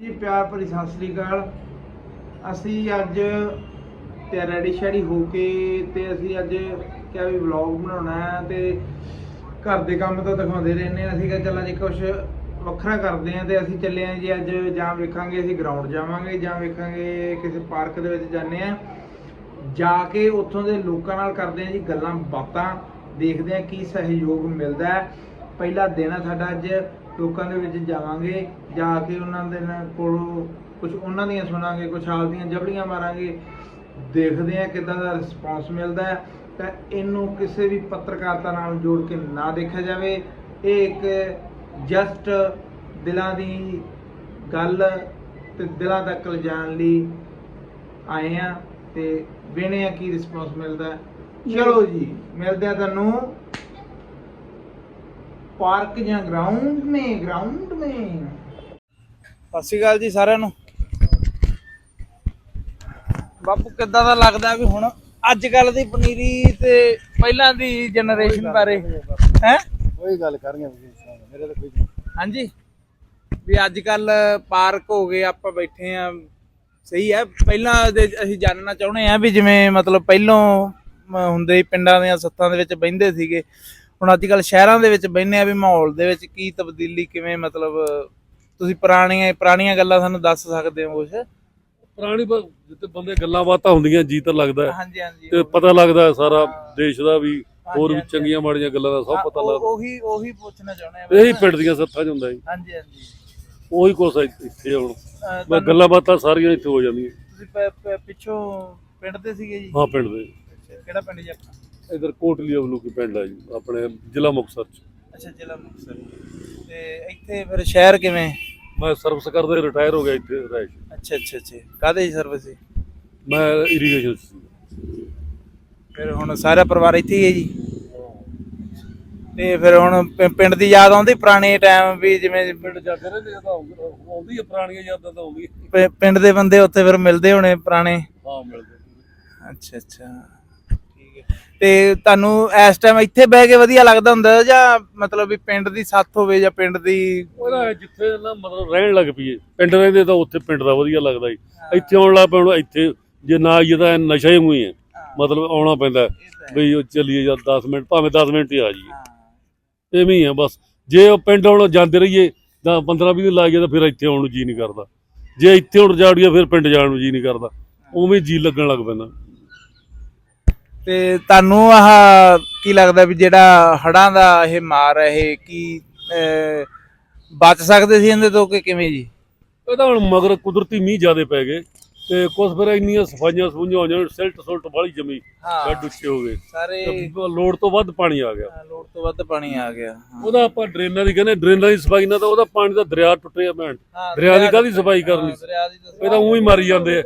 ਜੀ ਪਿਆਰ ਭਰੀ ਸਤਿ ਸ੍ਰੀ ਅਕਾਲ। ਅਸੀਂ ਅੱਜ ਤੇ ਰੈਡੀ ਸ਼ੈਡੀ ਹੋ ਕੇ ਤੇ ਅਸੀਂ ਅੱਜ ਕਿਹਾ ਵੀ ਵਲੌਗ ਬਣਾਉਣਾ ਹੈ ਤੇ ਘਰ ਦੇ ਕੰਮ ਤਾਂ ਦਿਖਾਉਂਦੇ ਰਹਿੰਦੇ ਆ ਅਸੀਂ ਕਿਹਾ ਚੱਲ ਜੀ ਕੁਝ ਵੱਖਰਾ ਕਰਦੇ ਆ ਤੇ ਅਸੀਂ ਚੱਲੇ ਆ ਜੀ ਅੱਜ ਜਾਂ ਵੇਖਾਂਗੇ ਅਸੀਂ ਗਰਾਊਂਡ ਜਾਵਾਂਗੇ ਜਾਂ ਵੇਖਾਂਗੇ ਕਿਸੇ ਪਾਰਕ ਦੇ ਵਿੱਚ ਜਾਂਦੇ ਆ ਜਾ ਕੇ ਉੱਥੋਂ ਦੇ ਲੋਕਾਂ ਨਾਲ ਕਰਦੇ ਆ ਜੀ ਗੱਲਾਂ ਬਾਤਾਂ, ਦੇਖਦੇ ਆ ਕੀ ਸਹਿਯੋਗ ਮਿਲਦਾ ਹੈ। ਪਹਿਲਾ ਦਿਨ ਆ ਸਾਡਾ ਅੱਜ ਲੋਕਾਂ ਦੇ ਵਿੱਚ ਜਾਵਾਂਗੇ ਜਾ ਕੇ ਉਹਨਾਂ ਦੇ ਨਾਲ ਕੋਲੋਂ ਕੁਝ ਉਹਨਾਂ ਦੀਆਂ ਸੁਣਾਂਗੇ ਕੁਝ ਹਾਲ ਦੀਆਂ ਜਬੜੀਆਂ ਮਾਰਾਂਗੇ ਦੇਖਦੇ ਆ ਕਿਦਾਂ ਦਾ ਰਿਸਪੌਂਸ ਮਿਲਦਾ ਹੈ। ਤਾਂ ਇਹਨੂੰ ਕਿਸੇ ਵੀ ਪੱਤਰਕਾਰਤਾ ਨਾਲ ਜੋੜ ਕੇ ਨਾ ਦੇਖਿਆ ਜਾਵੇ। ਇਹ ਇੱਕ ਜਸਟ ਦਿਲਾਂ ਦੀ ਗੱਲ ਤੇ ਦਿਲਾਂ ਤੱਕ ਲਿਜਾਣ ਲਈ ਆਏ ਆ ਤੇ ਵੇਣੇ ਆ ਕੀ ਰਿਸਪੌਂਸ ਮਿਲਦਾ। ਚਲੋ ਜੀ ਮਿਲਦੇ ਆ ਤੁਹਾਨੂੰ। ਪਾਰਕ ਜਾਂ ਗਰਾਊਂਡ ਮੇ ਗਰਾਊਂਡ ਮੇ ਸਤਿ ਸ਼੍ਰੀ ਅਕਾਲ ਜੀ ਸਾਰਿਆਂ ਨੂੰ। ਬਾਪੂ ਕਿੱਦਾਂ ਦਾ ਲੱਗਦਾ ਵੀ ਹੁਣ ਅੱਜ ਕੱਲ ਦੀ ਪਨੀਰੀ ਤੇ ਪਹਿਲਾਂ ਦੀ ਜਨਰੇਸ਼ਨ ਬਾਰੇ? ਹੈ? ਕੋਈ ਗੱਲ ਕਰਾਂਗੇ ਮੇਰੇ ਤਾਂ ਕੋਈ ਹਾਂਜੀ। ਵੀ ਅੱਜ ਕੱਲ ਪਾਰਕ ਹੋ ਗਏ ਆਪਾਂ ਬੈਠੇ ਆ। ਸਹੀ ਹੈ ਪਹਿਲਾਂ ਦੇ ਅਸੀਂ ਜਾਣਨਾ ਚਾਹੁੰਦੇ ਆ ਵੀ ਜਿਵੇਂ ਮਤਲਬ ਪਹਿਲੋਂ ਹੁੰਦੇ ਸੀ ਪਿੰਡਾਂ ਦੀਆਂ ਸੱਥਾਂ ਦੇ ਵਿੱਚ ਬਹਿੰਦੇ ਸੀਗੇ। ਹੁਣ ਅੱਜ ਕੱਲ ਸ਼ਹਿਰਾਂ ਦੇ ਵਿੱਚ ਬਹਿੰਦੇ ਆ ਵੀ ਮਾਹੌਲ ਦੇ ਵਿੱਚ ਕੀ ਤਬਦੀਲੀ ਕਿਵੇਂ ਮਤਲਬ ਤੁਸੀਂ ਪੁਰਾਣੀਆਂ ਪੁਰਾਣੀਆਂ ਗੱਲਾਂ ਸਾਨੂੰ ਦੱਸ ਸਕਦੇ ਹੋ ਕੁਝ ਪੁਰਾਣੀ ਬ- ਜਿੱਥੇ ਬੰਦੇ ਗੱਲਾਂ ਬਾਤਾਂ ਹੁੰਦੀਆਂ ਜੀ ਤਾਂ ਲੱਗਦਾ ਹੈ। ਹਾਂਜੀ ਹਾਂਜੀ ਤੇ ਪਤਾ ਲੱਗਦਾ ਹੈ ਸਾਰਾ। ਦੇਸ਼ ਦਾ ਵੀ ਹੋਰ ਵੀ ਹਾਂਜੀ, ਚੰਗੀਆਂ ਮਾੜੀਆਂ ਗੱਲਾਂ ਦਾ ਸਭ ਪਤਾ ਲੱਗਦਾ। ਉਹੀ ਉਹੀ ਪੁੱਛਣਾ ਚਾਹੁੰਦੇ ਆ ਇਹੀ ਪਿੰਡ ਦੀਆਂ ਸੱਥਾਂ 'ਚ ਹੁੰਦਾ ਜੀ। ਹਾਂਜੀ ਹਾਂਜੀ। ਉਹੀ ਕੁਛ ਹੈ ਇੱਥੇ ਹੁਣ। ਅਹ, ਤੁਹਾਨੂੰ- ਗੱਲਾਂ ਬਾਤਾਂ ਸਾਰੀਆਂ ਇੱਥੇ ਹੋ ਜਾਂਦੀਆਂ। ਤੁਸੀਂ ਪ- ਪ- ਪਿੱਛੋਂ ਪਿੰਡ ਦੇ ਸੀਗੇ ਜੀ? ਹਾਂ ਪਿੰਡ ਦੇ। ਕਿਹੜਾ ਪਿੰਡ ਜੀ ਆਪਣਾ? ਇਧਰ ਕੋਟਲੀ ਅਵਲੂਕੀ ਪਿੰਡ ਹੈ ਜੀ? ਆਪਣੇ ਜ਼ਿਲ੍ਹਾ ਮੁਕਤਸਰ 'ਚ। ਅੱਛਾ ਜ਼ਿਲ੍ਹਾ ਮੁਕਤਸਰ। ਤੇ ਇੱਥੇ ਫਿਰ ਸ਼ਹਿਰ ਕਿਵੇਂ? ਮੈਂ ਸਰਵਿਸ ਕਰਦੇ ਰਿਟਾਇਰ ਹੋ ਗਿਆ ਇੱਥੇ ਰਹਿਸ਼ ਅੱਛਾ ਅੱਛਾ ਅੱਛਾ। ਕਾਹਦੇ ਜੀ ਸਰਵਿਸ ਸੀ ਮੈਂ ਇਰੀਗੇਸ਼ਨ ਸੀ। ਫਿਰ ਹੁਣ ਸਾਰਾ ਪਰਿਵਾਰ ਇੱਥੇ ਹੀ ਹੈ ਜੀ? ਤੇ ਫਿਰ ਹੁਣ ਪਿੰਡ ਦੀ ਯਾਦ ਆਉਂਦੀ ਪੁਰਾਣੇ ਟਾਈਮ ਵੀ ਜਿਵੇਂ ਪਿੰਡ ਜਾ ਕੇ ਰਹਿੰਦੇ ਤਾਂ ਆਉਂਦੀ ਹੈ ਪੁਰਾਣੀਆਂ ਯਾਦਾਂ ਤਾਂ ਆਉਂਦੀ ਪਿੰਡ ਦੇ ਬੰਦੇ ਉੱਥੇ ਫਿਰ ਮਿਲਦੇ ਹੋਣੇ ਪੁਰਾਣੇ? ਹਾਂ ਮਿਲਦੇ। ਅੱਛਾ ਅੱਛਾ। ਤੇ ਤੁਹਾਨੂੰ ਇਸ ਟਾਈਮ ਇੱਥੇ ਬਹਿ ਕੇ ਵਧੀਆ ਲੱਗਦਾ ਹੁੰਦਾ ਜਾਂ ਮਤਲਬ ਵੀ ਪਿੰਡ ਦੀ ਸੱਥ ਹੋਵੇ ਜਾਂ ਪਿੰਡ ਦੀ ਉਹਦਾ ਜਿੱਥੇ ਨਾ ਮਤਲਬ ਰਹਿਣ ਲੱਗ ਪਈਏ ਪਿੰਡ ਰਹਿੰਦੇ ਤਾਂ ਉੱਥੇ ਪਿੰਡ ਦਾ ਵਧੀਆ ਲੱਗਦਾ ਜੀ ਇੱਥੇ ਆਉਣ ਲੱਗ ਪਏ ਹੁਣ ਇੱਥੇ ਜੇ ਨਾ ਆਈਏ ਤਾਂ ਨਸ਼ਾ ਹੀ ਮੂਈ ਹੈ। ਮਤਲਬ ਆਉਣਾ ਪੈਂਦਾ। ਬਈ ਉਹ ਚੱਲੀਏ ਜਾਂ 10 ਮਿੰਟ ਭਾਵੇਂ 10 ਮਿੰਟ ਹੀ ਆ ਜਾਈਏ। ਐਵੇਂ ਹੀ ਆ ਬਸ। ਜੇ ਉਹ ਪਿੰਡ ਆਉਣ ਜਾਂਦੇ ਰਹੀਏ ਤਾਂ 15 20 ਦਿਨ ਲੱਗ ਤਾਂ ਫਿਰ ਇੱਥੇ ਆਉਣ ਨੂੰ ਜੀ ਨਹੀਂ ਕਰਦਾ। ਜੇ ਇੱਥੇ ਹੁਣ ਜਾੜੀਏ ਫਿਰ ਪਿੰਡ ਜਾਣ ਨੂੰ ਜੀ ਨਹੀਂ ਕਰਦਾ। ਉਵੇਂ ਜੀ ਲੱਗਣ ਲੱਗ ਪੈਂਦਾ। ਤੇ ਤੁਹਾਨੂੰ ਆਹ ਕੀ ਲੱਗਦਾ ਵੀ ਜਿਹੜਾ ਹੜਾਂ ਦਾ ਇਹ ਮਾਰ ਹੈ ਇਹ ਕੀ ਅਹ, ਬਚ ਸਕਦੇ ਸੀ ਇਹਦੇ ਤੋਂ ਕਿ ਕਿਵੇਂ ਜੀ? ਇਹ ਤਾਂ ਹੁਣ ਮਗਰ ਕੁਦਰਤੀ ਮੀਂਹ ਜ਼ਿਆਦੇ ਪੈ ਗਏ ਤੇ ਕੁਝ ਫਿਰ ਇੰਨੀਆਂ ਸਫਾਈਆਂ ਸਫੂਈਆਂ ਹੋ ਜਾਣ ਸਿਲਟ ਸੁਲਟ ਵਾਲੀ ਜਮੀ ਗੱਡ ਉੱਚੇ ਹੋ ਗਏ। ਸਾਰੇ ਲੋੜ ਤੋਂ ਵੱਧ ਪਾਣੀ ਆ ਗਿਆ। ਲੋੜ ਤੋਂ ਵੱਧ ਪਾਣੀ ਆ ਗਿਆ ਹਾਂ। ਉਹਦਾ ਆਪਾਂ ਡਰੇਨਾਂ ਦੀ ਕਹਿੰਦੇ ਡਰੇਨਾਂ ਦੀ ਸਫ਼ਾਈ ਨਾਲ ਤਾਂ ਉਹਦਾ ਪਾਣੀ ਦਾ ਦਰਿਆ ਟੁੱਟਿਆ ਭੈਣ। ਹਾਂ, ਦਰਿਆ ਦੀ ਕਾਹਦੀ ਸਫ਼ਾਈ ਕਰਨੀ? ਹਾਂ, ਦਰਿਆ ਦੀ ਤਾਂ ਇਹ ਤਾਂ ਉਹੀ ਮਾਰੀ ਜਾਂਦੇ ਆ।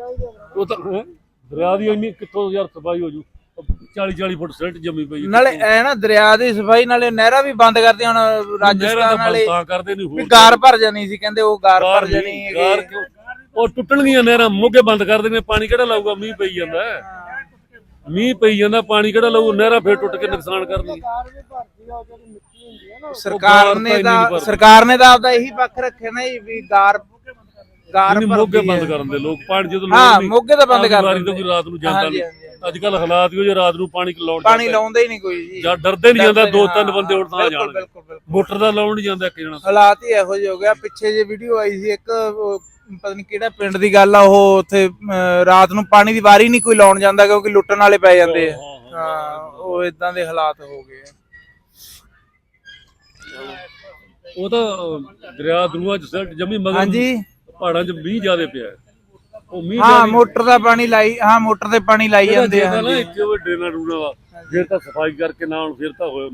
ਉਹ ਤਾਂ ਹੈਂ? ਦਰਿਆ ਦੀ ਇੰਨੀ ਕਿੱਥੋਂ ਯਾਰ ਸਫ਼ਾਈ ਹੋ ਜੂ? 40 40 ਫੁੱਟ ਸਿਲਟ ਜੰਮੀ ਪਈ ਹੈ। ਨਾਲੇ ਐ ਨਾ ਦਰਿਆ ਦੀ ਸਫ਼ਾਈ ਨਾਲੇ ਨਹਿਰਾਂ ਵੀ ਬੰਦ ਕਰਦੀਆਂ ਹੁਣ ਨਹਿਰਾਂ ਰਾਜਸਥਾਨ ਤਾਂ ਵਾਲੇ ਤਾਂ ਕਰਦੇ ਨਹੀਂ ਵੀ ਹੋਰ ਗਾਰ ਭਰ ਜਾਣੀ ਸੀ ਕਹਿੰਦੇ ਉਹ ਗਾਰ ਗਾਰ ਭਰ ਜਾਣੀ ਹੈਗੀ। ਗਾਰ ਕਿਉਂ? ਉਹ ਟੁੱਟਣਗੀਆਂ ਨਹਿਰਾਂ ਮੋਗੇ ਬੰਦ ਕਰ ਦੇਣੇ ਪਾਣੀ ਕਿਹੜਾ ਲਾਊਗਾ ਮੀਂਹ ਪਈ ਜਾਂਦਾ ਹੈ। ਮੀਂਹ ਪਈ ਜਾਂਦਾ ਪਾਣੀ ਕਿਹੜਾ ਲਾਊ ਨਹਿਰਾਂ ਫੇਰ ਟੁੱਟ ਕੇ ਨੁਕਸਾਨ ਕਰਨੀ ਸਰਕਾਰ ਨੇ ਤਾਂ। ਸਰਕਾਰ ਨੇ ਤਾਂ ਆਪਦਾ ਇਹੀ ਪੱਖ ਰੱਖਿਆ ਨਾ ਜੀ ਵੀ ਗਾਰ ਗਾਰ ਨਹੀਂ ਮੋਗੇ ਭਰਦੀ ਬੰਦ ਹੈ। ਕਰਨ ਦੇ ਲੋਕ ਪਾਣੀ ਜਦੋਂ ਹਾਂ, ਨਹੀਂ, ਮੋਗੇ ਤਾਂ ਬੰਦ ਕਰ ਦਿੰਦੇ। ਕੋਈ ਰਾਤ ਨੂੰ ਜਾਂਦਾ ਹਾਂਜੀ, ਨਹੀਂ ਹਾਂਜੀ। ਅੱਜ ਕੱਲ ਹਾਲਾਤ ਹੀ ਜੇ ਰਾਤ ਨੂੰ ਪਾਣੀ ਲਾਉਣ ਪਾਣੀ। ਲਾਉਂਦਾ ਹੀ ਨਹੀਂ ਕੋਈ ਜੀ। ਜਾਂ ਡਰਦੇ ਨਹੀਂ ਜਾਂਦਾ ਦੋ ਤਿੰਨ ਬੰਦੇ ਉੱਠ ਤਾਂ ਬਿਲਕੁਲ ਬਿਲਕੁਲ ਮੋਟਰ ਦਾ ਲਾਉਣ ਨਹੀਂ ਜਾਂਦਾ ਇੱਕ ਜਣਾ ਹਾਲਾਤ ਹੀ ਇਹੋ ਜਿਹੇ ਹੋ ਗਿਆ ਪਿੱਛੇ ਜੇ ਵੀਡੀਓ ਆਈ ਸੀ ਇੱਕ ਪਤਾ ਨਹੀਂ ਕਿਹੜਾ ਪਿੰਡ ਦੀ ਗੱਲ ਆ ਉਹ ਉੱਥੇ ਰਾਤ ਨੂੰ ਪਾਣੀ ਦੀ ਵਾਰੀ ਨਹੀਂ ਕੋਈ ਲਾਉਣ ਜਾਂਦਾ ਕਿਉਂਕਿ ਲੁੱਟਣ ਵਾਲੇ ਪੈ ਜਾਂਦੇ ਆ। ਹਾਂ, ਉਹ ਇਦਾਂ ਦੇ ਹਾਲਾਤ ਹੋ ਗਏ ਆ। ਉਹ ਤਾਂ ਦਰਿਆ ਦਰੂਆਂ ਚ ਜਮੀ ਮਗਰ ਹਾਂਜੀ। ਪਹਾੜਾਂ 'ਚ ਮੀਂਹ ਜ਼ਿਆਦੇ ਪਿਆ। ਹੈ। ਉਹ ਮੀਂਹ ਹਾਂ ਮੋਟਰ ਦਾ ਪਾਣੀ ਲਾਈ ਹਾਂ ਮੋਟਰ ਤੇ ਪਾਣੀ ਲਾਈ ਜਾਂਦੇ ਆ ਜੇ ਨਾ। ਇੱਥੇ ਉਹ ਡਰੇਨਾ ਡੂਨਾ ਵਾ ਫਿਰ ਤਾਂ ਸਫ਼ਾਈ ਕਰਕੇ ਨਾ ਹੁਣ ਫਿਰ ਤਾਂ ਹੋਇਆ।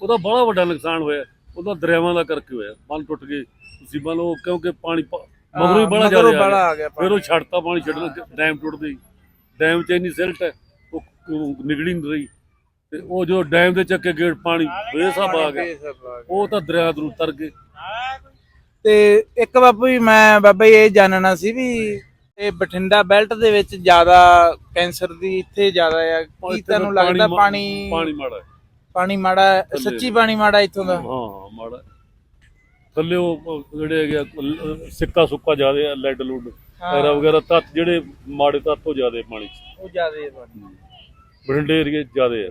ਉਹਦਾ ਬੜਾ ਵੱਡਾ ਨੁਕਸਾਨ ਹੋਇਆ ਉਹਦਾ ਦਰਿਆਵਾਂ ਦਾ ਕਰਕੇ ਹੋਇਆ ਬੰਨ ਟੁੱਟ ਗਏ ਤੁਸੀਂ ਮੰਨ ਲਓ ਕਿਉਂਕਿ ਪਾਣੀ ਮਗਰੋਂ ਹੀ ਬੜਾ ਆ ਗਿਆ ਫਿਰ ਉਹ ਛੱਡਤਾ ਪਾਣੀ ਛੱਡਣ ਡੈਮ ਟੁੱਟਦੇ ਹੀ ਡੈਮ 'ਚ ਇੰਨੀ ਸਿਲਟ ਹੈ ਉਹ ਨਿਕਲੀ ਨਹੀਂ ਰਹੀ। ਤੇ ਉਹ ਜੋ ਡੈਮ ਦੇ ਚੱਕੇ ਗੇਟ ਪਾਣੀ ਬੇਸਾਬ ਆ ਗਿਆ। ਉਹ ਤਾਂ ਦਰਿਆ ਦਰੂ ਤਰ ਗਏ। ਤੇ ਇੱਕ ਬਾਪੂ ਜੀ ਮੈਂ ਬਾਬਾ ਜੀ ਇਹ ਜਾਣਨਾ ਸੀ ਵੀ ਇਹ ਬਠਿੰਡਾ ਬੈਲਟ ਦੇ ਵਿੱਚ ਜ਼ਿਆਦਾ ਕੈਂਸਰ ਦੀ ਇੱਥੇ ਜ਼ਿਆਦਾ ਆ ਕੀ ਤੁਹਾਨੂੰ ਲੱਗਦਾ ਪਾਣੀ ਪਾਣੀ ਮਾੜਾ। ਪਾਣੀ ਮਾੜਾ? ਸੱਚੀ ਪਾਣੀ ਮਾੜਾ ਇੱਥੋਂ ਦਾ ਹਾਂ ਮਾੜਾ। ਥੱਲੇ ਉਹ ਜਿਹੜੇ ਹੈਗੇ ਆ, ਸਿੱਕਾ ਸੁੱਕਾ ਜ਼ਿਆਦੇ ਆ ਲੈਡ ਲੁੱਡ। ਐਰਾ ਵਗੈਰਾ ਤੱਤ ਜਿਹੜੇ ਮਾੜੇ ਤੱਤ ਉਹ ਜ਼ਿਆਦੇ ਪਾਣੀ 'ਚ ਉਹ ਜ਼ਿਆਦੇ ਹੈ ਬਠਿੰਡੇ ਏਰੀਏ ਜ਼ਿਆਦੇ ਆ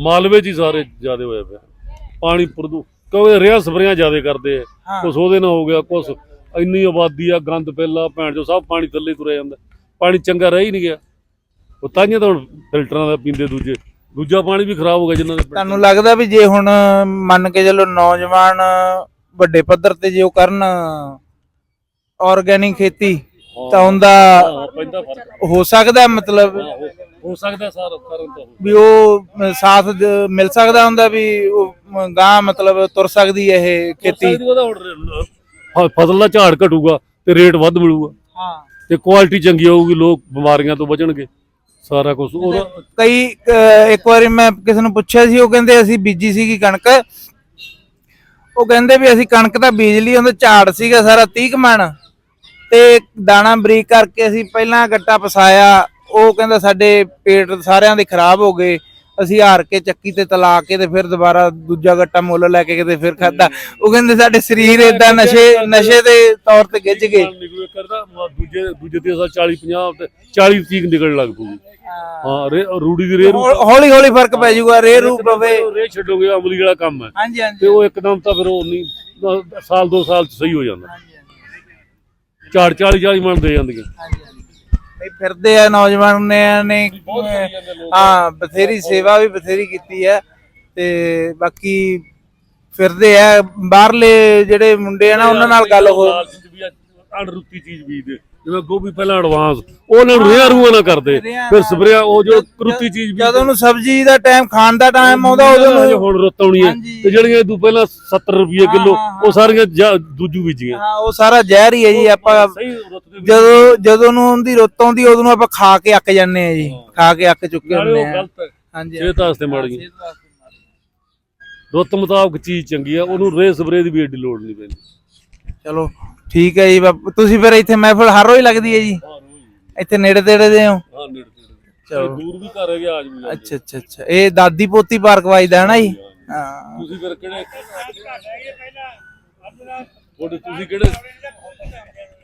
ਮਾਲਵੇ ਹੀ ਸਾਰੇ ਜ਼ਿਆਦੇ ਹੋਇਆ ਪਿਆ ਪਾਣੀ ਪ੍ਰਦੂ ਕਿਉਂਕਿ ਰਿਆ ਸਪਰੇਆਂ ਜ਼ਿਆਦੇ ਕਰਦੇ ਆ। ਕੁਛ ਉਹਦੇ ਨਾਲ ਹੋ ਗਿਆ ਕੁਛ ਇੰਨੀ ਆਬਾਦੀ ਆ ਗੰਦ ਪਹਿਲਾ ਭੈਣ ਜੋ ਸਭ ਪਾਣੀ ਥੱਲੇ ਤੁਰਿਆ ਜਾਂਦਾ। ਪਾਣੀ ਚੰਗਾ ਰਹਿ ਹੀ ਨਹੀਂ ਗਿਆ। ਉਹ ਤਾਂ ਹੁਣ ਫਿਲਟਰਾਂ ਦਾ ਪੀਂਦੇ ਦੂਜੇ। ਦੂਜਾ ਪਾਣੀ ਵੀ ਖਰਾਬ ਹੋ ਗਿਆ ਜਿਨ੍ਹਾਂ ਦੇ ਤੁਹਾਨੂੰ ਲੱਗਦਾ ਵੀ ਜੇ ਹੁਣ ਮੰਨ ਕੇ ਚੱਲੋ ਨੌਜਵਾਨ ਵੱਡੇ ਪੱਧਰ ਤੇ ਜੇ ਉਹ ਕਰਨ ਆਰਗੈਨਿਕ ਖੇਤੀ ਤਾਂ ਉਹਦਾ ਹਾਂ, ਸਕਦਾ ਮਤਲਬ? ਹਾਂ, ਸਕਦਾ ਸਰ ਕਰਨ ਤਾਂ ਵੀ ਉਹ ਸਾਥ ਮਿਲ ਸਕਦਾ ਹੁੰਦਾ ਵੀ ਉਹ ਗਾਂ ਮਤਲਬ ਤੁਰ ਸਕਦੀ ਹੈ ਇਹ ਖੇਤੀ? ਫ- ਫਸਲ ਦਾ ਝਾੜ ਘਟੂਗਾ ਤੇ ਰੇਟ ਵੱਧ ਮਿਲੂਗਾ। ਹਾਂ। ਤੇ ਕੁਆਲਿਟੀ ਚੰਗੀ ਹੋਊਗੀ ਲੋਕ ਬਿਮਾਰੀਆਂ ਤੋਂ ਬਚਣਗੇ ਸਾਰਾ ਕੁਝ ਉਹਦਾ ਕਈ ਇੱਕ ਵਾਰੀ ਮੈਂ ਕਿਸੇ ਨੂੰ ਪੁੱਛਿਆ ਸੀ ਉਹ ਕਹਿੰਦੇ ਅਸੀਂ ਬੀਜੀ ਸੀਗੀ ਕਣਕ। ਉਹ ਕਹਿੰਦੇ ਵੀ ਅਸੀਂ ਕਣਕ ਤਾਂ ਬੀਜ ਲਈ ਉਹਦਾ ਝਾੜ ਸੀਗਾ ਸਾਰਾ 30 ਕੁ ਮਣ। ਤੇ ਦਾਣਾ ਬਰੀਕ ਕਰਕੇ ਅਸੀਂ ਪਹਿਲਾਂ ਗੱਟਾ ਪਸਾਇਆ ਉਹ ਕਹਿੰਦਾ ਸਾਡੇ ਪੇਟ ਸਾਰਿਆਂ ਦੇ ਖਰਾਬ ਹੋ ਗਏ। ਅਸੀਂ ਹਾਰ ਕੇ ਚੱਕੀ ਤੇ ਤਲਾ ਕੇ ਤੇ ਫਿਰ ਦੁਬਾਰਾ ਦੂਜਾ ਗੱਟਾ ਮੁੱਲ ਲੈ ਕੇ ਕਿਤੇ ਫਿਰ ਖਾਦਾ ਉਹ ਕਹਿੰਦੇ ਸਾਡੇ ਸਰੀਰ ਇਦਾਂ ਨਸ਼ੇ ਨਸ਼ੇ ਦੇ ਤੌਰ ਤੇ ਗਿੱਜ ਗਏ। ਨਿਕਲ ਕਰਦਾ ਮ- ਦੂਜੇ ਦੂਜੇ ਤੇ 40 50 ਤੇ 40 ਤੀਕ ਨਿਕਲਣ ਲੱਗ ਪੂਗੀ ਹਾਂ। ਰੇ ਰੂੜੀ ਦੀ ਰੇ ਰੂ ਹੌਲੀ ਹੌਲੀ ਫ਼ਰਕ ਪੈ ਜਾਊਗਾ ਰੇ ਰੂ ਪਵੇ ਰੇ ਛੱਡੋਗੇ ਅਮਲੀ ਵਾਲਾ ਕੰਮ ਹੈ। ਹਾਂਜੀ ਤੇ ਉਹ ਇੱਕਦਮ ਤਾਂ ਫਿਰ ਉਹ ਨਹੀਂ ਸਾਲ ਦੋ ਸਾਲ ਚ ਸਹੀ ਹੋ ਜਾਂਦਾ। ਝਾੜ 40 40 ਮਣ ਦੇ ਜਾਂਦੀਆਂ। ਨਹੀਂ ਫਿਰਦੇ ਆ ਨੌਜਵਾਨ ਨੇ ਨੇ ਹਾਂ ਬਥੇਰੀ ਸੇਵਾ ਵੀ ਬਥੇਰੀ ਕੀਤੀ ਹੈ ਤੇ ਬਾਕੀ ਫਿਰਦੇ ਆ ਬਾਹਰਲੇ ਜਿਹੜੇ ਮੁੰਡੇ ਆ ਨਾ ਉਹਨਾਂ ਨਾਲ ਗੱਲ ਹੋ ਅਣਰੁੱਤੀ ਚੀਜ਼ ਬੀਜਦੇ। ਜਿਵੇਂ ਗੋਭੀ ਪਹਿਲਾਂ ਐਡਵਾਂਸ ਉਹਨਾਂ ਨੂੰ ਰੇਹਾਂ ਰੂਹਾਂ ਨਾ ਕਰਦੇ। ਫਿਰ ਸਪਰੇਆ ਉਹ ਜੋ ਰੁੱਤੀ ਚੀਜ਼ ਬੀਜਦੇ ਜਦੋਂ ਨੂੰ ਸਬਜ਼ੀ ਦਾ ਟਾਈਮ ਖਾਣ ਦਾ ਟਾਈਮ ਆਉਂਦਾ ਉਦੋਂ ਨੂੰ ਹੁਣ ਰੁੱਤ ਆਉਣੀ ਹੈ। ਤੇ ਜਿਹੜੀਆਂ ਤੂੰ ਪਹਿਲਾਂ 70 ਰੁਪਏ ਕਿਲੋ ਉਹ ਸਾਰੀਆਂ ਦੂਜੂ ਬੀਜੀਆਂ। ਹਾਂ ਉਹ ਸਾਰਾ ਜ਼ਹਿਰ ਹੀ ਹੈ ਜੀ ਆਪਾਂ ਦੇ ਜਦੋਂ ਜਦੋਂ ਨੂੰ ਉਹਦੀ ਰੁੱਤ ਆਉਂਦੀ ਉਦੋਂ ਨੂੰ ਆਪਾਂ ਖਾ ਕੇ ਅੱਕ ਜਾਂਦੇ ਆ ਜੀ। ਖਾ ਕੇ ਅੱਕ ਚੁੱਕੇ ਹੁੰਦੇ ਆ ਹਾਂਜੀ ਸਿਹਤ ਵਾਸਤੇ ਮਾੜੀ। ਰੁੱਤ ਮੁਤਾਬਕ ਚੀਜ਼ ਚੰਗੀ ਆ ਉਹਨੂੰ ਰੇ ਸਪਰੇ ਦੀ ਵੀ ਏਡੀ ਲੋੜ ਨਹੀਂ ਪੈਂਦੀ। ਚਲੋ। ਠੀਕ ਹੈ ਜੀ ਬਾਪੂ ਤੁਸੀਂ ਫਿਰ ਇੱਥੇ ਮਹਿਫਲ ਹਰ ਰੋਜ਼ ਲੱਗਦੀ ਹੈ ਜੀ? ਹਾਂ ਰੋਜ਼ ਇੱਥੇ ਨੇੜੇ ਤੇੜੇ ਦੇ ਹੋ? ਹਾਂ ਨੇੜੇ ਤੇੜੇ ਚਲੋ। ਦੂਰ ਵੀ ਘਰ ਹੈਗੇ ਆਜ ਵੀ ਅੱਛਾ ਅੱਛਾ ਅੱਛਾ। ਇਹ ਦਾਦੀ ਪੋਤੀ ਪਾਰਕ ਵਾਜਦਾ ਹੈ ਨਾ ਜੀ? ਹਾਂ। ਤੁਸੀਂ ਫਿਰ ਕਿਹੜੇ ਤੁਹਾਡੇ ਤੁਸੀਂ ਕਿਹੜੇ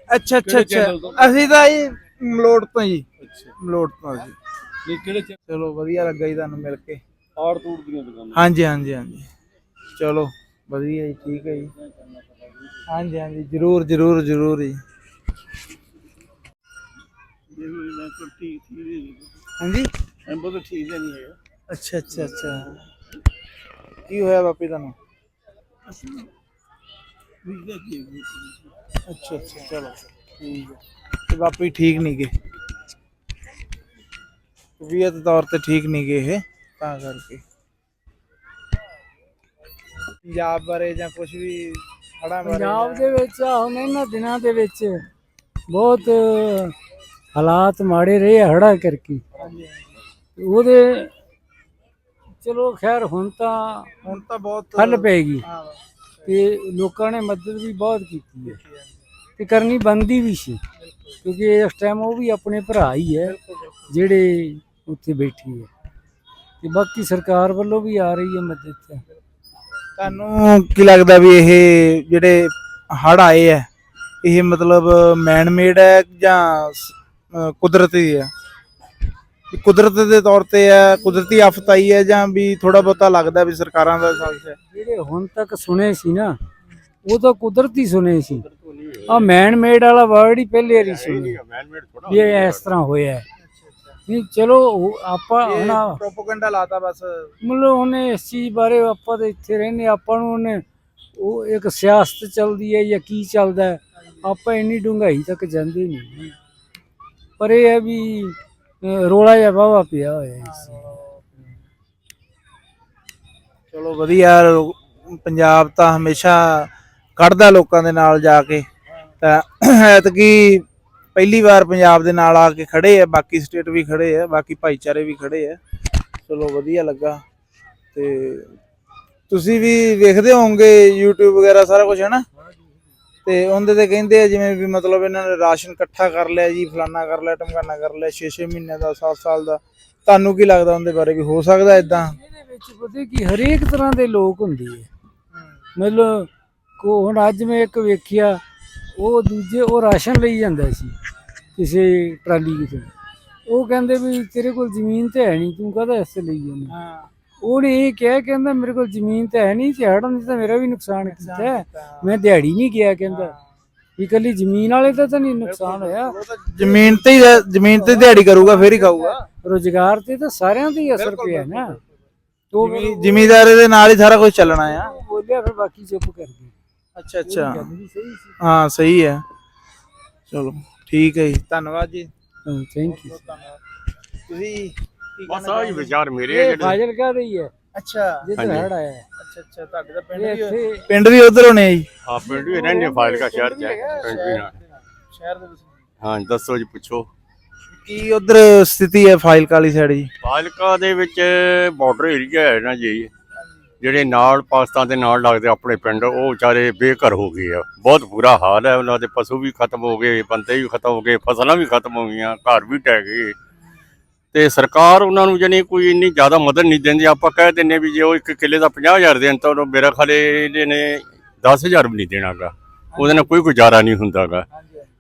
ਅੱਛਾ ਅੱਛਾ ਕਿਹੜੇ ਅੱਛਾ। channel ਤੋਂ? ਅਸੀਂ ਤਾਂ ਜੀ ਮਲੋਟ ਤੋਂ ਜੀ। ਅੱਛਾ। ਮਲੋਟ ਤੋਂ ਨਹੀਂ ਕਿਹੜੇ ਚਲੋ ਵਧੀਆ ਲੱਗਾ ਜੀ ਤੁਹਾਨੂੰ ਮਿਲ ਕੇ। ਆੜ ਤੂੜ ਦੀਆਂ ਦੁਕਾਨਾਂ। ਹਾਂਜੀ ਹਾਂਜੀ ਹਾਂਜੀ। ਚਲੋ ਵਧੀਆ ਜੀ ਠੀਕ ਹੈ ਜੀ। ਹਾਂਜੀ ਹਾਂਜੀ ਜਰੂਰ ਜਰੂਰ ਜਰੂਰ ਜੀ ਹਾਂਜੀ ਐਂਬੋ ਤਾਂ ਠੀਕ ਹੈ ਨਹੀਂ ਹੈ ਅੱਛਾ ਅੱਛਾ ਅੱਛਾ ਕੀ ਹੋਇਆ ਬਾਪੀ ਤੁਹਾਨੂੰ ਅੱਛਾ ਅੱਛਾ ਚਲੋ ਠੀਕ ਹੈ ਤੇ ਬਾਪੀ ਠੀਕ ਨਹੀਂ ਗਏ ਤਬੀਅਤ ਤੌਰ ਤੇ ਠੀਕ ਨਹੀਂ ਗਏ ਇਹ ਤਾਂ ਕਰਕੇ ਪੰਜਾਬ ਬਾਰੇ ਜਾਂ ਕੁਝ ਵੀ ਹੜਾਂ ਬਾਰੇ ਪੰਜਾਬ ਦੇ ਵਿੱਚ ਹੁਣ ਇਹਨਾਂ ਦਿਨਾਂ ਦੇ ਵਿੱਚ ਬਹੁਤ ਹਾਲਾਤ ਮਾੜੇ ਰਹੇ ਹੜਾ ਕਰਕੇ। ਉਹਦੇ ਚਲੋ ਖੈਰ ਹੁਣ ਤਾਂ ਹੁਣ ਤਾਂ ਬਹੁਤ ਹੱਲ ਪੈਗੀ ਤੇ ਲੋਕਾਂ ਨੇ ਮਦਦ ਵੀ ਬਹੁਤ ਕੀਤੀ ਹੈ। ਤੇ ਕਰਨੀ ਬੰਦੀ ਵੀ ਸੀ ਕਿਉਂਕਿ ਇਸ ਟਾਈਮ ਉਹ ਵੀ ਆਪਣੇ ਭਰਾ ਹੀ ਹੈ ਜਿਹੜੇ ਉੱਥੇ ਬੈਠੀ ਹੈ। ਤੇ ਬਾਕੀ ਸਰਕਾਰ ਵੱਲੋਂ ਵੀ ਆ ਰਹੀ ਹੈ ਮਦਦ। ਤਾਂ ਤੁਹਾਨੂੰ ਕੀ ਲੱਗਦਾ ਵੀ ਇਹ ਜਿਹੜੇ ਹੜ ਆਏ ਆ ਇਹ ਮਤਲਬ ਮੈਨ ਮੇਡ ਹੈ ਜਾਂ ਸ- ਕੁਦਰਤੀ ਹੈ? ਇਹ ਕੁਦਰਤ ਦੇ ਤੌਰ ਤੇ ਹੈ ਕੁਦਰਤੀ ਆਫਤ ਆਈ ਹੈ ਜਾਂ ਵੀ ਥੋੜਾ ਬਹੁਤਾ ਲੱਗਦਾ ਵੀ ਸਰਕਾਰਾਂ ਦਾ ਸਾਜ਼ਿਸ਼ ਹੈ? ਜਿਹੜੇ ਹੁਣ ਤੱਕ ਸੁਣੇ ਸੀ ਨਾ ਉਹ ਤਾਂ ਕੁਦਰਤੀ ਸੁਣੇ ਸੀ। ਆ ਮੈਨ ਮੇਡ ਵਾਲਾ ਵਰਡ ਹੀ ਪਹਿਲੇ ਵਾਰੀ ਸੁਣਿਆ। ਵੀ ਇਹ ਇਸ ਤਰ੍ਹਾਂ ਹੋਇਆ ਹੈ। ਨਹੀਂ ਚਲੋ ਉਹ ਆਪਾਂ ਹੁਣ ਪ੍ਰੋਪਗੈਂਡਾ ਲਾਤਾ ਬਸ। ਮਤਲਬ ਉਹਨੇ ਇਸ ਚੀਜ਼ ਬਾਰੇ ਆਪਾਂ ਤਾਂ ਇੱਥੇ ਰਹਿੰਦੇ ਆਪਾਂ ਨੂੰ ਉਹਨੇ ਉਹ ਇੱਕ ਸਿਆਸਤ ਚੱਲਦੀ ਹੈ ਜਾਂ ਕੀ ਚੱਲਦਾ ਹੈ ਆਪਾਂ ਇੰਨੀ ਡੂੰਘਾਈ ਤੱਕ ਜਾਂਦੇ ਨਹੀਂ ਪਰ ਇਹ ਹੈ ਵੀ ਅਹ, ਰੌਲਾ ਜਿਹਾ ਵਾਹਵਾ ਪਿਆ ਹੋਇਆ ਇਸ ਚਲੋ ਵਧੀਆ ਪੰਜਾਬ ਤਾਂ ਹਮੇਸ਼ਾ ਕੱਢਦਾ ਲੋਕਾਂ ਦੇ ਨਾਲ ਜਾ ਕੇ। ਤਾਂ ਐਤਕੀ ਪਹਿਲੀ ਵਾਰ ਪੰਜਾਬ ਦੇ ਨਾਲ ਆ ਕੇ ਖੜੇ ਆ, ਬਾਕੀ ਸਟੇਟ ਵੀ ਖੜੇ ਆ, ਬਾਕੀ ਭਾਈਚਾਰੇ ਵੀ ਖੜੇ ਆ। ਚਲੋ ਵਧੀਆ ਲੱਗਾ। ਤੇ ਤੁਸੀਂ ਵੀ ਵੇਖਦੇ ਹੋਵੋਗੇ YouTube ਵਗੈਰਾ ਸਾਰਾ ਕੁਝ ਹੈ ਨਾ ਤੇ ਉਹਦੇ ਤੇ ਕਹਿੰਦੇ ਆ ਜਿਵੇਂ ਵੀ ਮਤਲਬ ਇਹਨਾਂ ਨੇ ਰਾਸ਼ਨ ਇਕੱਠਾ ਕਰ ਲਿਆ ਜੀ, ਫਲਾਨਾ ਕਰ ਲਿਆ, ਟਮਕਾਨਾ ਕਰ ਲਿਆ 6-6 ਮਹੀਨੇ ਦਾ 7 ਸਾਲ ਦਾ। ਤੁਹਾਨੂੰ ਕੀ ਲੱਗਦਾ ਉਹਦੇ ਬਾਰੇ ਵੀ? ਹੋ ਸਕਦਾ ਇਦਾਂ ਇਹਦੇ ਵਿੱਚ ਪਤਾ ਕੀ, ਹਰੇਕ ਤਰ੍ਹਾਂ ਦੇ ਲੋਕ ਹੁੰਦੇ ਹੈ ਮਤਲਬ ਕੋ ਹੁਣ ਅੱਜ ਮੈਂ ਇੱਕ ਵੇਖਿਆ ਉਹ ਦੂਜੇ ਉਹ ਰਾਸ਼ਨ ਲਈ ਜਾਂਦਾ ਸੀ ਕਿਸੇ ਟਰਾਲੀ ਕਿਤੇ ਉਹ ਕਹਿੰਦੇ ਵੀ ਤੇਰੇ ਕੋਲ ਜ਼ਮੀਨ ਤੇ ਹੈ ਨਹੀਂ ਤੂੰ ਕਾਹਦਾ ਐਸੇ ਲਈ ਜਾਂਦਾ? ਹਾਂ। ਉਹਨੇ ਇਹ ਕਿਹਾ ਕਹਿੰਦਾ ਮੇਰੇ ਕੋਲ ਜ਼ਮੀਨ ਤਾਂ ਹੈ ਨਹੀਂ ਝਾੜਨ ਦੀ ਤਾਂ ਮੇਰਾ ਵੀ ਨੁਕਸਾਨ ਕੀਤਾ। ਹੈ। ਮੈਂ ਦਿਹਾੜੀ ਨਹੀਂ ਗਿਆ ਕਹਿੰਦਾ। ਵੀ ਕੱਲੀ ਜ਼ਮੀਨ ਵਾਲੇ ਦਾ ਤਾਂ ਨਹੀਂ ਨੁਕਸਾਨ ਹੋਇਆ। ਉਹ ਤਾਂ ਜ਼ਮੀਨ ਤੇ ਜ਼ਮੀਨ ਤੇ ਦਿਹਾੜੀ ਕਰੂਗਾ ਫੇਰ ਹੀ ਖਾਊਗਾ। ਰੋਜ਼ਗਾਰ ਤੇ ਤਾਂ ਸਾਰਿਆਂ ਤੇ ਹੀ ਅਸਰ ਪਿਆ ਨਾ। ਉਹ ਜ਼ਿਮੀਦਾਰੇ ਦੇ ਨਾਲ ਹੀ ਸਾਰਾ ਕੁਝ ਚੱਲਣਾ ਆ। ਬੋਲਿਆ ਫਿਰ ਬਾਕੀ ਚੁੱਪ ਕਰ ਗਏ। ਅੱਛਾ ਅੱਛਾ। ਹਾਂ ਸਹੀ ਹੈ। ਚਲੋ ਠੀਕ ਹੈ ਜੀ। ਧੰਨਵਾਦ ਜੀ। ਥੈਂਕ ਯੂ ਤੁਸੀਂ ਬਸ ਆਹ? ਵਿਚਾਰ ਮੇਰੇ ਇਹ ਜਿਹੜੇ ਫਾਜ਼ਿਲਕਾ ਦੇ ਹੀ ਹੈ। ਅੱਛਾ। ਹਾਂਜੀ। ਹੜ ਆਇਆ। ਹੈ। ਅੱਛਾ ਅੱਛਾ ਤੁਹਾਡੇ ਦਾ ਪਿੰਡ ਵੀ ਪਿੰਡ ਵੀ ਉਧਰ ਹੋਣੇ ਆ ਜੀ। ਹਾਂ ਪਿੰਡ ਵੀ ਰਹਿੰਦੇ ਫਾਇਲ ਕਾ ਸ਼ਹਿਰ ਚ ਹੈ ਪਿੰਡ ਵੀ ਨਾਲ ਸ਼ਹਿਰ ਦੇ ਵਿੱਚ ਹਾਂ ਦੱਸੋ ਜੀ ਪੁੱਛੋ। ਕੀ ਉਧਰ ਸਥਿਤੀ ਹੈ ਫਾਈਲ ਕਾਲੀ ਸਾਈਡ ਜੀ? ਫਾਇਲਕਾ ਦੇ ਵਿੱਚ ਬਾਰਡਰ ਏਰੀਆ ਹੈ ਨਾ ਜੀ। ਜਿਹੜੇ ਨਾਲ ਪਾਕਿਸਤਾਨ ਦੇ ਨਾਲ ਲੱਗਦੇ ਆਪਣੇ ਪਿੰਡ ਉਹ ਵਿਚਾਰੇ ਬੇਘਰ ਹੋ ਗਏ ਆ। ਬਹੁਤ ਬੁਰਾ ਹਾਲ ਹੈ ਉਹਨਾਂ ਦੇ ਪਸ਼ੂ ਵੀ ਖਤਮ ਹੋ ਗਏ ਬੰਦੇ ਵੀ ਖਤਮ ਹੋ ਗਏ ਫਸਲਾਂ ਵੀ ਖਤਮ ਹੋ ਗਈਆਂ ਘਰ ਵੀ ਟਹਿ ਗਏ। ਤੇ ਸਰਕਾਰ ਉਹਨਾਂ ਨੂੰ ਜਾਣੀ ਕੋਈ ਇੰਨੀ ਜ਼ਿਆਦਾ ਮਦਦ ਨਹੀਂ ਦਿੰਦੀ। ਆਪਾਂ ਕਹਿ ਦਿੰਨੇ ਵੀ ਜੇ ਉਹ ਇੱਕ ਕਿੱਲੇ ਦਾ 50000 ਦੇਣ ਤਾਂ ਉਹਨੂੰ ਮੇਰਾ ਖਾਲੇ ਇਹਦੇ ਨੇ 10000 ਵੀ ਨਹੀਂ ਦੇਣਾਗਾ। ਉਹਦੇ ਨਾਲ ਕੋਈ ਗੁਜ਼ਾਰਾ ਨਹੀਂ ਹੁੰਦਾਗਾ।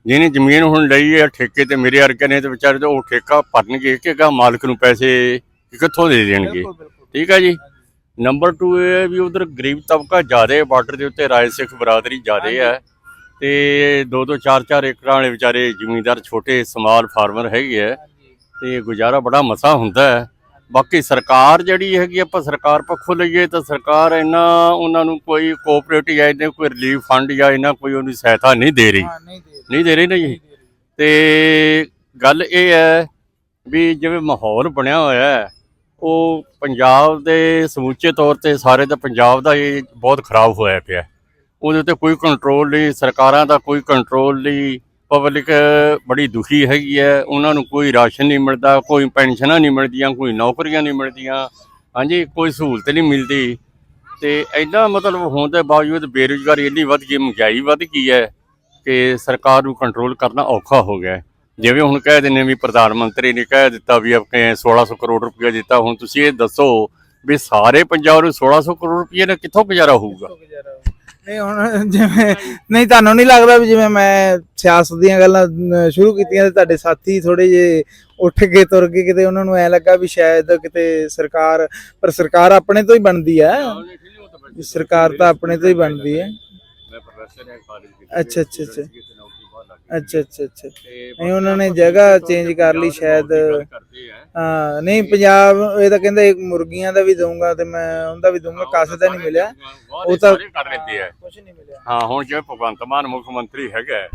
ਜਿਹਨੇ ਜ਼ਮੀਨ ਹੁਣ ਲਈ ਹੈ ਠੇਕੇ ਤੇ ਮੇਰੇ ਵਰਗੇ ਨੇ ਤੇ ਵਿਚਾਰੇ ਉਹ ਠੇਕਾ ਭਰਨਗੇ ਕਿ ਗਾ ਮਾਲਕ ਨੂੰ ਪੈਸੇ ਕਿੱਥੋਂ ਦੇ ਦੇਣਗੇ? ਠੀਕ ਹੈ ਜੀ? ਨੰਬਰ 2 ਇਹ ਹੈ ਵੀ ਉਧਰ ਗਰੀਬ ਤਬਕਾ ਜ਼ਿਆਦਾ ਹੈ ਬਾਰਡਰ ਦੇ ਉੱਤੇ ਰਾਏ ਸਿੱਖ ਬਰਾਦਰੀ ਜ਼ਿਆਦਾ ਹੈ। ਤੇ ਦੋ ਦੋ ਚਾਰ ਚਾਰ ਏਕੜਾਂ ਵਾਲੇ ਵਿਚਾਰੇ ਜ਼ਮੀਂਦਾਰ ਛੋਟੇ ਸਮਾਲ ਫਾਰਮਰ ਹੈਗੇ ਆ ਤੇ ਗੁਜ਼ਾਰਾ ਬੜਾ ਮਸਾ ਹੁੰਦਾ ਹੈ। ਬਾਕੀ ਸਰਕਾਰ ਜਿਹੜੀ ਹੈਗੀ ਆਪਾਂ ਸਰਕਾਰ ਪੱਖੋਂ ਲਈਏ ਤਾਂ ਸਰਕਾਰ ਇਹਨਾਂ ਉਹਨਾਂ ਨੂੰ ਕੋਈ ਕੋਆਪਰੇਟਿਵ ਜਾਂ ਇਹਦੇ ਕੋਈ ਰਿਲੀਫ ਫੰਡ ਜਾਂ ਇਹਨਾਂ ਕੋਈ ਉਹਦੀ ਸਹਾਇਤਾ ਨਹੀਂ ਦੇ ਰਹੀ। ਹਾਂ ਨਹੀਂ ਦੇ ਨਹੀਂ ਰਹੀ ਨਾ ਜੀ। ਤੇ ਗੱਲ ਇਹ ਹੈ ਵੀ ਜਿਵੇਂ ਮਾਹੌਲ ਬਣਿਆ ਹੋਇਆ ਹੈ ਉਹ ਪੰਜਾਬ ਦੇ ਸਮੁੱਚੇ ਤੌਰ ਤੇ ਸਾਰੇ ਦਾ ਪੰਜਾਬ ਦਾ ਇਹ ਬਹੁਤ ਖਰਾਬ ਹੋਇਆ ਪਿਆ ਉਹਦੇ ਉੱਤੇ ਕੋਈ ਕੰਟਰੋਲ ਨਹੀਂ, ਸਰਕਾਰਾਂ ਦਾ ਕੋਈ ਕੰਟਰੋਲ ਨਹੀਂ ਪਬਲਿਕ ਬੜੀ ਦੁਖੀ ਹੈਗੀ ਹੈ। ਉਹਨਾਂ ਨੂੰ ਕੋਈ ਰਾਸ਼ਨ ਨਹੀਂ ਮਿਲਦਾ, ਕੋਈ ਪੈਨਸ਼ਨਾਂ ਨਹੀਂ ਮਿਲਦੀਆਂ, ਕੋਈ ਨੌਕਰੀਆਂ ਨਹੀਂ ਮਿਲਦੀਆਂ। ਹਾਂਜੀ, ਕੋਈ ਸਹੂਲਤ ਨਹੀਂ ਮਿਲਦੀ। ਤੇ ਐਡਾ ਮਤਲਬ ਹੋਣ ਦੇ ਬਾਵਜੂਦ ਬੇਰੁਜ਼ਗਾਰੀ ਇੰਨੀ ਵੱਧ ਗਈ, ਮਹਿੰਗਾਈ ਵੱਧ ਗਈ ਹੈ ਕਿ ਸਰਕਾਰ ਨੂੰ ਕੰਟਰੋਲ ਕਰਨਾ ਔਖਾ ਹੋ ਗਿਆ ਜਿਵੇਂ ਹੁਣ ਕਹਿ ਦਿੰਨੇ ਵੀ ਪ੍ਰਧਾਨ ਮੰਤਰੀ ਨੇ ਕਹਿ ਦਿੱਤਾ ਵੀ ਆਪਣੇ 1600 ਕਰੋੜ ਰੁਪਏ ਦਿੱਤਾ ਹੁਣ ਤੁਸੀਂ ਇਹ ਦੱਸੋ ਵੀ ਸਾਰੇ ਪੰਜਾਬ ਨੂੰ 1600 ਕਰੋੜ ਰੁਪਏ ਨਾਲ ਕਿੱਥੋਂ ਗੁਜ਼ਾਰਾ ਹੋਊਗਾ? ਨਹੀਂ ਹੁਣ ਜਿਵੇਂ ਨਹੀਂ ਤੁਹਾਨੂੰ ਨਹੀਂ ਲੱਗਦਾ ਵੀ ਜਿਵੇਂ ਮੈਂ ਸਿਆਸਤ ਦੀਆਂ ਗੱਲਾਂ ਸ਼ੁਰੂ ਕੀਤੀਆਂ ਤੇ ਤੁਹਾਡੇ ਸਾਥੀ ਥੋੜੇ ਜੇ ਉੱਠ ਕੇ ਤੁਰ ਕੇ ਕਿਤੇ ਉਹਨਾਂ ਨੂੰ ਐ ਲੱਗਾ ਵੀ ਸ਼ਾਇਦ ਕਿਤੇ ਸਰਕਾਰ ਪਰ ਸਰਕਾਰ ਆਪਣੇ ਤੋਂ ਹੀ ਬਣਦੀ ਹੈ ਸਰਕਾਰ ਤਾਂ ਆਪਣੇ ਤੋਂ ਹੀ ਬਣਦੀ ਹੈ ਮੈਂ ਪ੍ਰੋਫੈਸਰ ਹਾਂ ਕਾਲਜ ਦੇ ਅੱਛਾ, ਅੱਛਾ, ਅੱਛਾ। ਅੱਛਾ ਅੱਛਾ ਅੱਛਾ। ਨਹੀਂ ਉਹਨਾਂ ਨੇ ਜਗ੍ਹਾ ਚੇਂਜ ਕਰ ਲਈ ਸ਼ਾਇਦ। ਹਾਂ ਨਹੀਂ ਪੰਜਾਬ ਇਹ ਤਾਂ ਕਹਿੰਦਾ ਇੱਕ ਮੁਰਗੀਆਂ ਦਾ ਵੀ ਦਊਂਗਾ ਤੇ ਮੈਂ ਉਹਦਾ ਵੀ ਦਊਂਗਾ ਕਾਸੇ ਦਾ ਨਹੀਂ ਮਿਲਿਆ। ਉਹ ਤਾਂ ਕਰ ਲੈਂਦੇ ਆ। ਕੁਝ ਨਹੀਂ ਮਿਲਿਆ। ਹਾਂ ਹੁਣ ਜਿਵੇਂ ਭਗਵੰਤ ਮਾਨ ਮੁੱਖ ਮੰਤਰੀ ਹੈਗਾ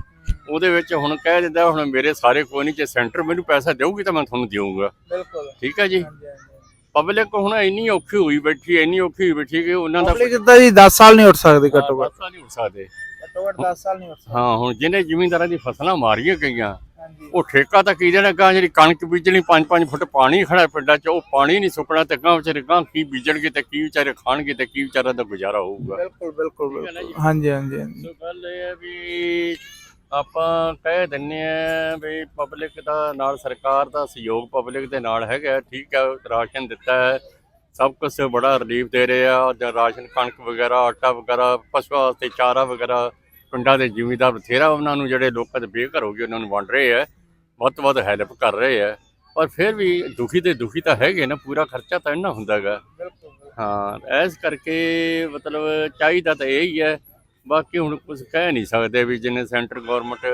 ਉਹਦੇ ਵਿੱਚ ਹੁਣ ਕਹਿ ਦਿੰਦਾ ਹੁਣ ਮੇਰੇ ਸਾਰੇ ਕੋਈ ਨਹੀਂ ਜੇ ਸੈਂਟਰ ਮੈਨੂੰ ਪੈਸਾ ਦੇਊਗੀ ਤਾਂ ਮੈਂ ਤੁਹਾਨੂੰ ਦੇਊਂਗਾ। ਬਿਲਕੁਲ। ਠੀਕ ਹੈ ਜੀ? ਪਬਲਿਕ ਹੁਣ ਇੰਨੀ ਔਖੀ ਹੋਈ ਬੈਠੀ ਇੰਨੀ ਔਖੀ ਹੋਈ ਬੈਠੀ ਕਿ ਉਹਨਾਂ ਦਾ ਪਬਲਿਕ ਤਾਂ ਜੀ 10 ਸਾਲ ਨਹੀਂ ਉੱਠ ਸਕਦੀ ਘੱਟੋ ਘੱਟ। ਨਹੀਂ ਹੋ ਸਕਦੇ। ਘੱਟੋ ਘੱਟ 10 ਸਾਲ ਨਹੀਂ ਉੱਠ ਸਕਦੀ। ਹਾਂ ਹੁਣ ਜਿਹਨੇ ਜ਼ਿਮੀਂਦਾਰਾਂ ਦੀ ਫਸਲਾਂ ਮਾਰੀਆਂ ਗਈਆਂ ਹਾਂਜੀ। ਉਹ ਠੇਕਾ ਤਾਂ ਕੀ ਦੇਣਾ ਗਾਂ ਜਿਹੜੀ ਕਣਕ ਬੀਜਣੀ 5-5 ਫੁੱਟ ਪਾਣੀ ਖੜਾ ਪਿੰਡਾਂ 'ਚ ਉਹ ਪਾਣੀ ਨਹੀਂ ਸੁੱਕਣਾ ਤੇ ਗਾਂ ਵਿਚਾਰੇ ਗਾਂ ਕੀ ਬੀਜਣਗੇ ਤੇ ਕੀ ਵਿਚਾਰੇ ਖਾਣਗੇ ਤੇ ਕੀ ਵਿਚਾਰਿਆਂ ਦਾ ਗੁਜ਼ਾਰਾ ਹੋਊਗਾ। ਬਿਲਕੁਲ ਬਿਲਕੁਲ। ਹਾਂਜੀ ਹਾਂਜੀ ਸੋ ਗੱਲ ਇਹ ਹੈ ਵੀ ਆਪਾਂ ਕਹਿ ਦਿੰਨੇ ਆ ਵੀ ਪਬਲਿਕ ਦਾ ਨਾਲ ਸਰਕਾਰ ਦਾ ਸਹਿਯੋਗ ਪਬਲਿਕ ਦੇ ਨਾਲ ਹੈਗਾ ਠੀਕ ਹੈ ਰਾਸ਼ਨ ਦਿੱਤਾ ਹੈ ਸਭ ਕੁਝ ਬੜਾ ਰਿਲੀਫ ਦੇ ਰਹੇ ਆ ਜਾਂ ਰਾਸ਼ਨ ਕਣਕ ਵਗੈਰਾ ਆਟਾ ਵਗੈਰਾ ਪਸ਼ੂਆਂ ਵਾਸਤੇ ਚਾਰਾ ਵਗੈਰਾ ਪਿੰਡਾਂ ਦੇ ਜ਼ਿਮੀਂਦਾਰ ਬਥੇਰਾ ਉਹਨਾਂ ਨੂੰ ਜਿਹੜੇ ਲੋਕਾਂ ਦੇ ਬੇਘਰ ਹੋ ਗਏ ਉਹਨਾਂ ਨੂੰ ਵੰਡ ਰਹੇ ਆ ਵੱਧ ਤੋਂ ਵੱਧ ਹੈਲਪ ਕਰ ਰਹੇ ਆ। ਪਰ ਫਿਰ ਵੀ ਦੁਖੀ ਤੇ ਦੁਖੀ ਤਾਂ ਹੈਗੇ ਨਾ ਪੂਰਾ ਖਰਚਾ ਤਾਂ ਇਹਨਾਂ ਹੁੰਦਾਗਾ ਹਾਂ ਇਸ ਕਰਕੇ ਮਤਲਬ ਚਾਹੀਦਾ ਤਾਂ ਇਹ ਹੀ ਹੈ ਬਾਕੀ ਹੁਣ ਕੁਝ ਕਹਿ ਨਹੀਂ ਸਕਦੇ ਵੀ ਜਿੰਨੇ ਸੈਂਟਰ ਗਵਰਨਮੈਂਟ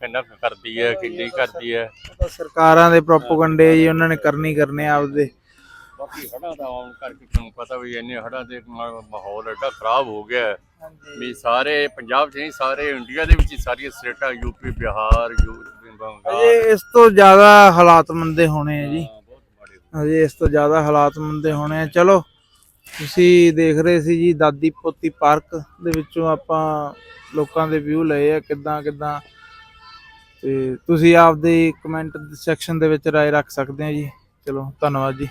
ਕਿੰਨਾ ਕੁ ਕਰਦੀ ਹੈ ਕਿੰਨੀ ਕਰਦੀ ਹੈ। ਸਰਕਾਰਾਂ ਦੇ ਪ੍ਰੋਪਗੰਡੇ ਜੀ ਉਹਨਾਂ ਨੇ ਕਰਨੀ ਕਰਨੇ ਆਪਦੇ। ਬਾਕੀ ਹੜ੍ਹਾਂ ਦਾ ਆਉਣ ਕਰਕੇ ਤੁਹਾਨੂੰ ਪਤਾ ਵੀ ਇੰਨੇ ਹੜ੍ਹਾਂ ਦੇ ਮਾਹੌਲ ਐਡਾ ਖਰਾਬ ਹੋ ਗਿਆ। ਵੀ ਸਾਰੇ ਪੰਜਾਬ 'ਚ ਨਹੀਂ ਸਾਰੇ ਇੰਡੀਆ ਦੇ ਵਿੱਚ ਹੀ ਸਾਰੀਆਂ ਸਟੇਟਾਂ ਯੂਪੀ ਬਿਹਾਰ ਯੂਪੀ ਬੰਗਾਲ। ਅਜੇ ਇਸ ਤੋਂ ਜ਼ਿਆਦਾ ਹਾਲਾਤ ਮੰਦੇ ਹੋਣੇ ਆ ਜੀ। ਹਾਂ, ਬਹੁਤ ਮਾੜੇ ਅਜੇ ਇਸ ਤੋਂ ਜ਼ਿਆਦਾ ਹਾਲਾਤ ਮੰਦੇ ਹੋਣੇ ਆ। ਚਲੋ ਤੁਸੀਂ ਦੇਖ ਰਹੇ ਸੀ ਜੀ ਦਾਦੀ ਪੋਤੀ ਪਾਰਕ ਦੇ ਵਿੱਚੋਂ ਆਪਾਂ ਲੋਕਾਂ ਦੇ ਵਿਊ ਲਏ ਆ ਕਿੱਦਾਂ ਕਿੱਦਾਂ। ਤੇ ਤੁਸੀਂ ਆਪਦੇ ਕਮੈਂਟ ਸੈਕਸ਼ਨ ਦੇ ਵਿੱਚ ਰਾਏ ਰੱਖ ਸਕਦੇ ਆ ਜੀ। ਚਲੋ ਧੰਨਵਾਦ ਜੀ।